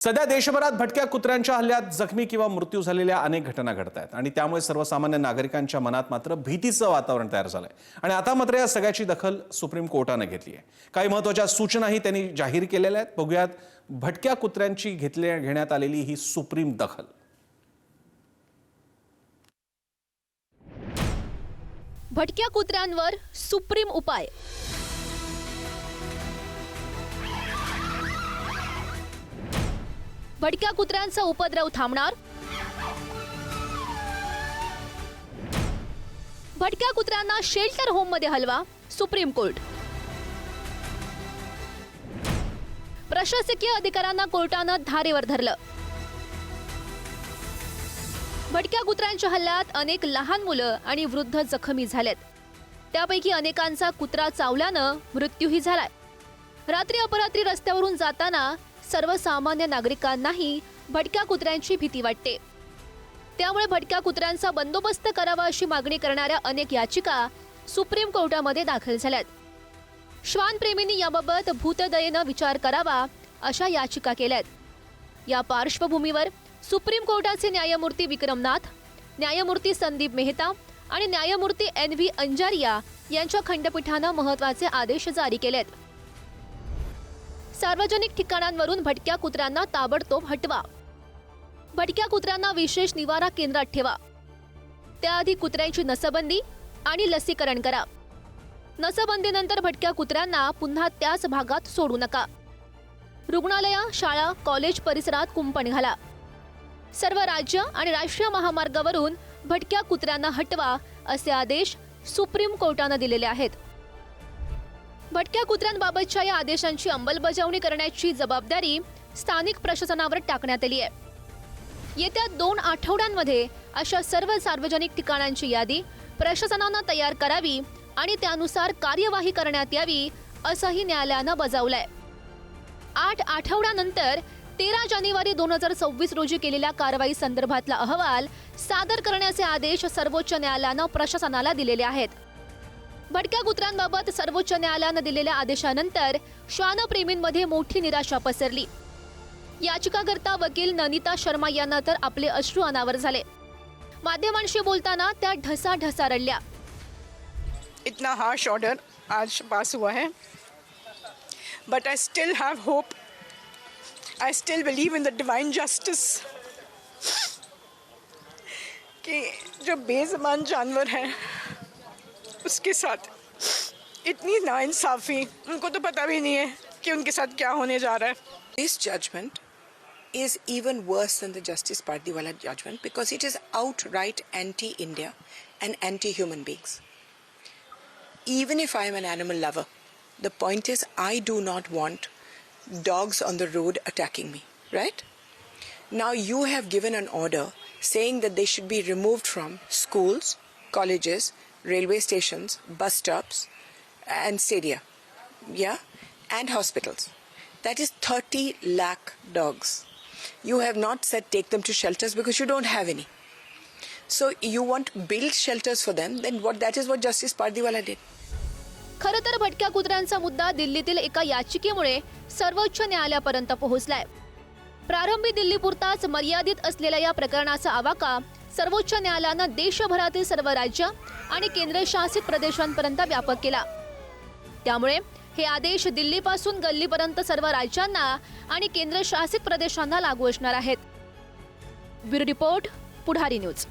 सध्या देशभरात भटक्या कुत्र्यांच्या हल्ल्यात जखमी किंवा मृत्यू झालेल्या अनेक घटना घडत आहेत. आणि त्यामुळे सर्वसामान्य नागरिकांच्या मनात मात्र भीतीचं वातावरण तयार झालंय. आणि आता मात्र या सगळ्याची दखल सुप्रीम कोर्टानं घेतली आहे. काही महत्त्वाच्या सूचनाही त्यांनी जाहीर केलेल्या आहेत. बघूयात भटक्या कुत्र्यांची घेतल्या घेण्यात आलेली ही सुप्रीम दखल. भटक्या कुत्र्यांवर सुप्रीम उपाय. भटक्या कुत्र्यांचा उपद्रव थांबणार? भटक्या कुत्र्यांना शेल्टर होममध्ये हलवा सुप्रीम कोर्ट. प्रशासकीय अधिकाऱ्यांना कोर्टानं धारेवर धरलं. भटक्या कुत्र्यांच्या हल्ल्यात अनेक लहान मुलं आणि वृद्ध जखमी झालेत. त्यापैकी अनेकांचा कुत्रा चावल्यानं मृत्यूही झालाय. रात्री अपरात्री रस्त्यावरून जाताना सर्वसामान्य नागरिकांनाही भटक्या कुत्र्यांची भीती वाटते. त्यामुळे भटक्या कुत्र्यांचा बंदोबस्त करावा अशी मागणी करणाऱ्या अनेक याचिका सुप्रीम कोर्टामध्ये दाखल झाल्यात. श्वानप्रेमींनी याबाबत भूतदयेनं विचार करावा अशा याचिका केल्यात. या पार्श्वभूमीवर सुप्रीम कोर्टाचे न्यायमूर्ती विक्रमनाथ न्यायमूर्ती संदीप मेहता आणि न्यायमूर्ती एन व्ही अंजारिया यांच्या खंडपीठानं महत्त्वाचे आदेश जारी केलेत. सार्वजनिक ठिकाणांवरून भटक्या कुत्र्यांना ताबडतोब हटवा. भटक्या कुत्र्यांना विशेष निवारा केंद्रात ठेवा. त्याआधी कुत्र्यांची नसबंदी आणि लसीकरण करा. नसबंदीनंतर भटक्या कुत्र्यांना पुन्हा त्याच भागात सोडू नका. रुग्णालया शाळा कॉलेज परिसरात कुंपण घाला. सर्व राज्य आणि राष्ट्रीय महामार्गावरून भटक्या कुत्र्यांना हटवा असे आदेश सुप्रीम कोर्टानं दिलेले आहेत. भटक्या कुत्र्यांबाबतच्या या आदेशांची अंमलबजावणी करण्याची जबाबदारी स्थानिक प्रशासनावर टाकण्यात आली आहे. येत्या दोन आठवड्यांमध्ये अशा सर्व सार्वजनिक ठिकाणांची यादी प्रशासनानं तयार करावी आणि त्यानुसार कार्यवाही करण्यात यावी असंही न्यायालयानं बजावलंय. आठ आठवड्यानंतर तेरा जानेवारी दोन हजार सव्वीस रोजी केलेल्या कारवाई संदर्भातला अहवाल सादर करण्याचे आदेश सर्वोच्च न्यायालयानं प्रशासनाला दिलेले आहेत. भटक्या कुत्र्यांबाबत सर्वोच्च न्यायालयानं दिलेल्या आदेशानंतर श्वानप्रेमींमध्ये मोठी निराशा पसरली. याचिकाकर्ता वकील ननिता शर्मा यांना तर आपले अश्रू अनावर झाले. माध्यमांशी बोलताना त्या ढसा ढसा रडल्या. इतना हार्श ऑर्डर आज पास हुआ है. But I still have hope I still believe in the divine justice कि जो बेजमान जानवर है उसके साथ इतनी नाइंसाफ़ी उनको तो पता भी नहीं है कि उनके साथ क्या होने जा रहा है This judgment is even worse than the Justice Pardiwala judgment because it is outright anti India and anti human beings. Even if I am an animal lover, the point is I do not want dogs on the road attacking me, right? Now you have given an order saying that they should be removed from schools, colleges, railway stations, bus stops, and stadia, yeah, and hospitals. That is 30 lakh dogs. You have not said take them to shelters because you don't have any. So you want to build shelters for them, then what that is what Justice Pardiwala did. खरं तर भटक्या कुत्र्यांचा मुद्दा दिल्लीतील एका याचिकेमुळे सर्वोच्च न्यायालयापर्यंत पोहोचलाय प्रारंभी दिल्लीपुरताच मर्यादित असलेल्या या प्रकरणाचा आवाका सर्वोच्च न्यायालयानं देशभरातील सर्व राज्य आणि केंद्रशासित प्रदेशांपर्यंत व्यापक केला. त्यामुळे हे आदेश दिल्लीपासून गल्लीपर्यंत सर्व राज्यांना आणि केंद्रशासित प्रदेशांना लागू असणार आहेत. Bureau report Pudhari news.